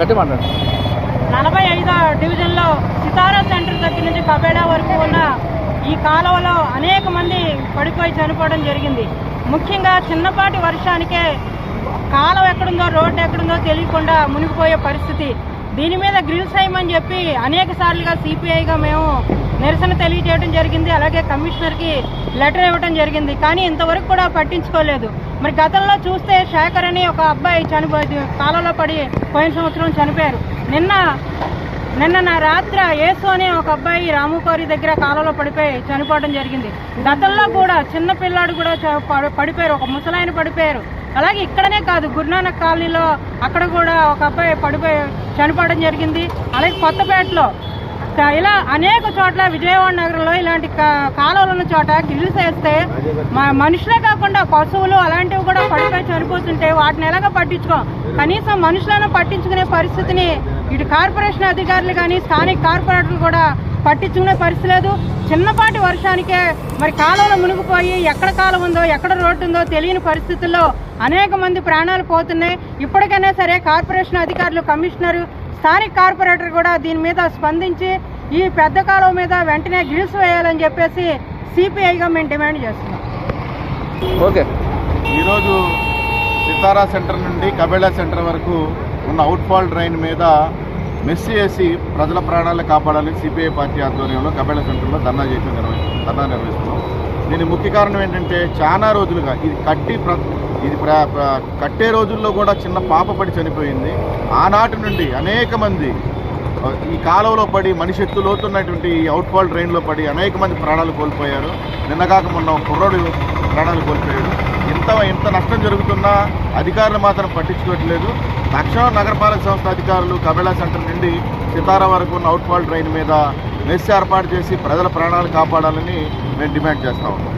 గట్టి మాట్లాడండి నలభై ఐదో డివిజన్లో సితారా సెంటర్ దగ్గర నుంచి కబేడా వరకు ఉన్న ఈ కాలువలో అనేక మంది పడిపోయి చనిపోవడం జరిగింది. ముఖ్యంగా చిన్నపాటి వర్షానికే కాలం ఎక్కడుందో రోడ్డు ఎక్కడుందో తెలియకుండా మునిగిపోయే పరిస్థితి. దీని మీద గ్రిల్స్ వేయమని చెప్పి అనేక సార్లుగా సిపిఐగా మేము నిరసన తెలియజేయడం జరిగింది. అలాగే కమిషనర్కి లెటర్ ఇవ్వడం జరిగింది. కానీ ఇంతవరకు కూడా పట్టించుకోలేదు. మరి గతంలో చూస్తే శేఖర్ అని ఒక అబ్బాయి చనిపోయి కాలంలో పడి పోయిన సంవత్సరం చనిపోయారు. నిన్న నిన్న నా రాత్రి యేసు అనే ఒక అబ్బాయి రాముకోరి దగ్గర కాలంలో పడిపోయి చనిపోవడం జరిగింది. గతంలో కూడా చిన్న పిల్లాడు కూడా చ- పడిపోయారు. ఒక ముసలాయన పడిపోయారు. అలాగే ఇక్కడనే కాదు గురునానక్ కాలనీలో అక్కడ కూడా ఒక అబ్బాయి పడిపోయి చనిపోవడం జరిగింది. అలాగే కొత్తపేటలో ఇలా అనేక చోట్ల విజయవాడ నగరంలో ఇలాంటి కా- కాలువలు ఉన్న చోట గిల్లు వేస్తే మ- మనుషులే కాకుండా పశువులు అలాంటివి కూడా పడిపోయి చనిపోతుంటే వాటిని ఎలాగ పట్టించుకో? కనీసం మనుషులను పట్టించుకునే పరిస్థితిని ఇటు కార్పొరేషన్ అధికారులు కానీ స్థానిక కార్పొరేటర్లు కూడా పట్టించుకునే పరిస్థితి లేదు. చిన్నపాటి వర్షానికే మరి కాలువలు మునిగిపోయి ఎక్కడ కాలం ఉందో ఎక్కడ రోడ్డు ఉందో తెలియని పరిస్థితుల్లో అనేక మంది ప్రాణాలు పోతున్నాయి. ఇప్పటికైనా సరే కార్పొరేషన్ అధికారులు కమిషనరు స్థానిక కార్పొరేటర్ కూడా దీని మీద స్పందించి ఈ పెద్ద కాలువ మీద వెంటనే గిల్స్ వేయాలని చెప్పేసి సిపిఐగా మేము డిమాండ్ చేస్తున్నాం. ఓకే. ఈరోజు సితారా సెంటర్ నుండి కబేళా సెంటర్ వరకు ఉన్న అవుట్ఫాల్ డ్రైన్ మీద మెస్సి వేసి ప్రజల ప్రాణాలను కాపాడాలని సిపిఐ పార్టీ ఆధ్వర్యంలో కబేళా సెంటర్లో ధర్నా చేసి నిర్వహిస్తున్నాం ధర్నా నిర్వహిస్తున్నాం. దీని ముఖ్య కారణం ఏంటంటే చాలా రోజులుగా ఇది కట్టి ప్ర ఇది కట్టే రోజుల్లో కూడా చిన్న పాప పడి చనిపోయింది. ఆనాటి నుండి అనేక మంది ఈ కాలువలో పడి మనిషి ఎత్తు లోతున్నటువంటి ఈ అవుట్ఫాల్ డ్రైన్లో పడి అనేక మంది ప్రాణాలు కోల్పోయారు. నిన్నగాక మొన్న ఒక కుర్రోడు ప్రాణాలు కోల్పోయాడు. ఇంత ఇంత నష్టం జరుగుతున్నా అధికారులు మాత్రం పట్టించుకోవట్లేదు. తక్షణం నగరపాలక సంస్థ అధికారులు కబేళా సెంటర్ నుండి సితారా వరకు ఉన్న అవుట్ఫాల్ డ్రైన్ మీద మెస్ ఏర్పాటు చేసి ప్రజల ప్రాణాలు కాపాడాలని మేము డిమాండ్ చేస్తా ఉన్నాం.